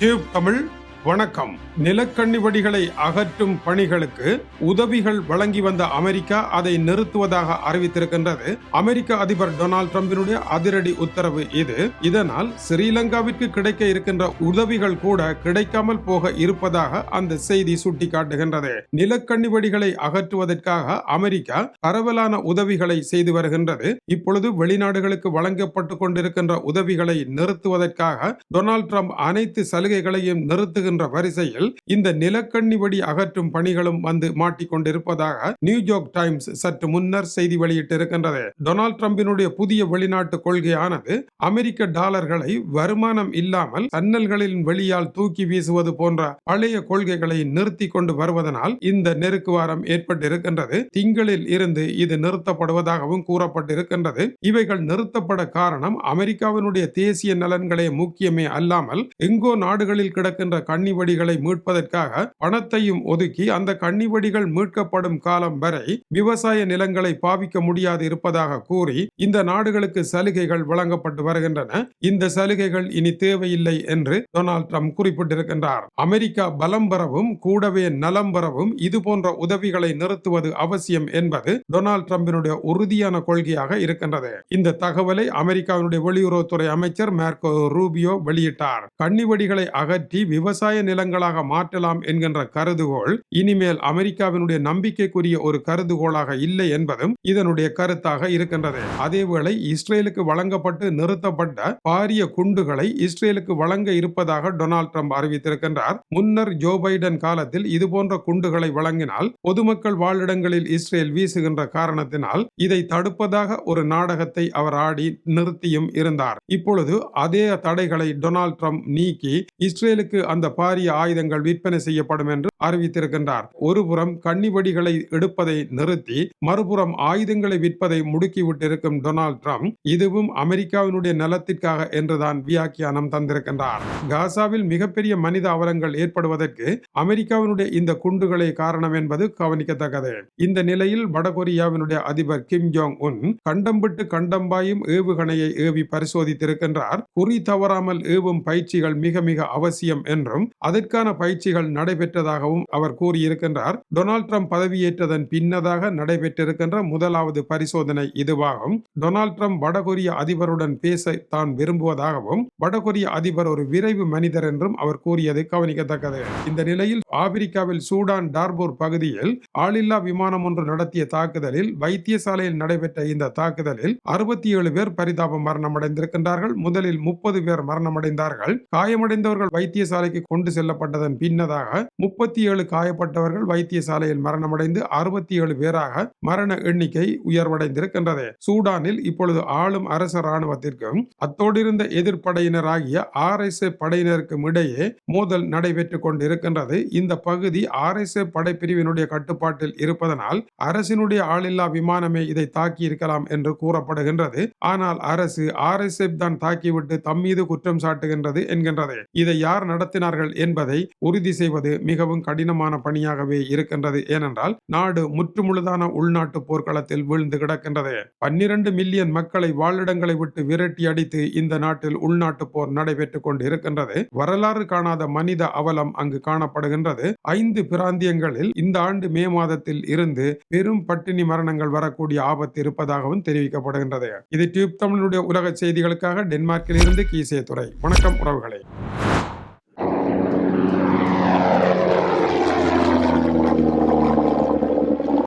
Tube Tamil வணக்கம். நிலக்கண்ணிவடிகளை அகற்றும் பணிகளுக்கு உதவிகள் வழங்கி வந்த அமெரிக்கா அதை நிறுத்துவதாக அறிவித்திருக்கின்றது. அமெரிக்க அதிபர் டொனால்டு டிரம்பினுடைய அதிரடி உத்தரவு இது. இதனால் ஸ்ரீலங்காவிற்கு கிடைக்க இருக்கின்ற உதவிகள் கூட கிடைக்காமல் போக இருப்பதாக அந்த செய்தி சுட்டிக்காட்டுகின்றது. நிலக்கண்ணிவடிகளை அகற்றுவதற்காக அமெரிக்கா பரவலான உதவிகளை செய்து வருகின்றது. இப்பொழுது வெளிநாடுகளுக்கு வழங்கப்பட்டுக் கொண்டிருக்கின்ற உதவிகளை நிறுத்துவதற்காக டொனால்ட் ட்ரம்ப் அனைத்து சலுகைகளையும் நிறுத்துகின்ற வரிசையில் இந்த நிலக்கண்ணி நிலக்கண்ணிவடி அகற்றும் பணிகளும் வந்து மாட்டிக்கொண்டிருப்பதாக நியூயார்க் டைம்ஸ் சற்று முன்னர் செய்தி வெளியிட்டிருக்கின்றது. டொனால்ட் ட்ரம்பினுடைய புதிய வெளிநாட்டு கொள்கையானது அமெரிக்க டாலர்களை வருமானம் இல்லாமல் சன்னல்களின் வெளியால் தூக்கி வீசுவது போன்ற பழைய கொள்கைகளை நிறுத்தி கொண்டு வருவதனால் இந்த நெருக்குவாரம் ஏற்பட்டிருக்கின்றது. திங்களில் இருந்து இது நிறுத்தப்படுவதாகவும் கூறப்பட்டிருக்கின்றது. இவைகள் நிறுத்தப்பட காரணம் அமெரிக்காவினுடைய தேசிய நலன்களே முக்கியமே அல்லாமல் எங்கோ நாடுகளில் கிடக்கின்ற கன்னிவடிகளை மீட்பதற்காக பணத்தையும் ஒதுக்கி அந்த கன்னிவடிகள் மீட்கப்படும் காலம் வரை விவசாய நிலங்களை பாவிக்க முடியாது இருப்பதாக கூறி இந்த நாடுகளுக்கு சலுகைகள் வழங்கப்பட்டு வருகின்றன. இந்த சலுகைகள் இனி தேவையில்லை என்று டொனால்ட் ட்ரம்ப் குறிப்பிட்டிருக்கின்றார். அமெரிக்கா பலம் பெறவும் கூடவே நலம் பெறவும் இது போன்ற உதவிகளை நிறுத்துவது அவசியம் என்பது டொனால்ட் ட்ரம்பினுடைய உறுதியான கொள்கையாக இருக்கின்றது. இந்த தகவலை அமெரிக்காவினுடைய வெளியுறவுத்துறை அமைச்சர் மேர்கோ ரூபியோ வெளியிட்டார். கன்னிவடிகளை அகற்றி விவசாய நிலங்களாக மாற்றலாம் என்கின்ற கருதுகோள் இனிமேல் அமெரிக்காவினுடைய நம்பிக்கைக்குரிய ஒரு கருதுகோளாக இல்லை என்பதும் இதனுடைய கருத்தாக இருக்கின்றது. அதேவேளை இஸ்ரேலுக்கு வழங்கப்பட்டு நிறுத்தப்பட்ட பாரிய குண்டுகளை இஸ்ரேலுக்கு வழங்க இருப்பதாக டொனால்ட் ட்ரம்ப் அறிவித்திருக்கின்றார். முன்னர் ஜோ பைடன் காலத்தில் இதுபோன்ற குண்டுகளை வழங்கினால் பொதுமக்கள் வாழிடங்களில் இஸ்ரேல் வீசுகின்ற காரணத்தினால் இதை தடுப்பதாக ஒரு நாடகத்தை அவர் ஆடி நிறுத்தியும் இருந்தார். இப்பொழுது அதே தடைகளை டொனால்ட் ட்ரம்ப் நீக்கி இஸ்ரேலுக்கு அந்த பாரிய ஆயுதங்கள் விற்பனை செய்யப்படும் என்று அறிவித்திருக்கின்றார். ஒருபுறம் கன்னிவடிகளை எடுப்பதை நிறுத்தி மறுபுறம் ஆயுதங்களை விற்பதை முடுக்கிவிட்டிருக்கும் டொனால்ட் ட்ரம்ப் இதுவும் அமெரிக்காவினுடைய நலத்திற்காக என்றுதான் வியாக்கியானம் தந்திருக்கின்றார். காசாவில் மிகப்பெரிய மனித அவலங்கள் ஏற்படுவதற்கு அமெரிக்காவினுடைய இந்த குண்டுகளே காரணம் என்பது கவனிக்கத்தக்கது. இந்த நிலையில் வடகொரியாவினுடைய அதிபர் கிம் ஜோங் உன் கண்டம் விட்டு கண்டம் பாயும் ஏவுகணையை ஏவி பரிசோதித்திருக்கின்றார். குறி தவறாமல் ஏவும் பயிற்சிகள் மிக மிக அவசியம் என்றும் அதற்கான பயிற்சிகள் நடைபெற்றதாக நடைபெற்றதாகவும் அவர் கூறியிருக்கின்றார். டொனால்ட் ட்ரம்ப் பதவியேற்றதன் பின்னதாக நடைபெற்றிருக்கின்ற முதலாவது பரிசோதனை இதுவாகும். டொனால்ட் ட்ரம்ப் வடகொரிய அதிபருடன் பேச தான் விரும்புவதாகவும் வடகொரிய அதிபர் ஒரு விரைவு மனிதர் என்றும் அவர் கூறியது கவனிக்கத்தக்கது. இந்த நிலையில் ஆப்பிரிக்காவில் சூடான் டார்பூர் பகுதியில் ஆளில்லா விமானம் ஒன்று நடத்திய தாக்குதலில் வைத்தியசாலையில் நடைபெற்ற இந்த தாக்குதலில் அறுபத்தி ஏழு பேர் பரிதாப மரணமடைந்திருக்கின்றார்கள். முதலில் முப்பது பேர் மரணமடைந்தார்கள். காயமடைந்தவர்கள் வைத்தியசாலைக்கு கொண்டு செல்லப்பட்டதன் பின்னதாக முப்பத்தி முப்பத்தி ஏழு காயப்பட்டவர்கள் வைத்தியசாலையில் மரணமடைந்து அறுபத்தி ஏழு பேராக மரண எண்ணிக்கை உயர்வடைந்திருக்கின்றது. சூடானில் இப்பொழுது ஆளும் அரச ராணுவத்திற்கும் அத்தோடிருந்த எதிர்ப்படையினராகிய ஆர் எஸ் படையினருக்கும் இடையே மோதல் நடைபெற்றுக் கொண்டிருக்கின்றது. இந்த பகுதி ஆர் எஸ் படைப்பிரிவினுடைய கட்டுப்பாட்டில் இருப்பதனால் அரசினுடைய ஆளில்லா விமானமே இதை தாக்கி இருக்கலாம் என்று கூறப்படுகின்றது. ஆனால் அரசு ஆர் எஸ் தான் தாக்கிவிட்டு தம் மீது குற்றம் சாட்டுகின்றது என்கின்றது. இதை யார் நடத்தினார்கள் என்பதை உறுதி செய்வது மிகவும் கடினமான பணியாகவே இருக்கின்றது. ஏனென்றால் நாடு முற்றுமுழுதான உள்நாட்டு போர்க்களத்தில் வீழ்ந்து கிடக்கின்றது. பன்னிரண்டு மில்லியன் மக்களை வாழிடங்களை விட்டு விரட்டி அடித்து இந்த நாட்டில் உள்நாட்டு போர் நடைபெற்றுக் கொண்டு இருக்கின்றது வரலாறு காணாத மனித அவலம் அங்கு காணப்படுகின்றது. ஐந்து பிராந்தியங்களில் இந்த ஆண்டு மே மாதத்தில் இருந்து பெரும் பட்டினி மரணங்கள் வரக்கூடிய ஆபத்து இருப்பதாகவும் தெரிவிக்கப்படுகின்றது. இது டியூப் தமிழுடைய உலக செய்திகளுக்காக டென்மார்க்கில் இருந்து கீசே துறை வணக்கம் உறவுகளே.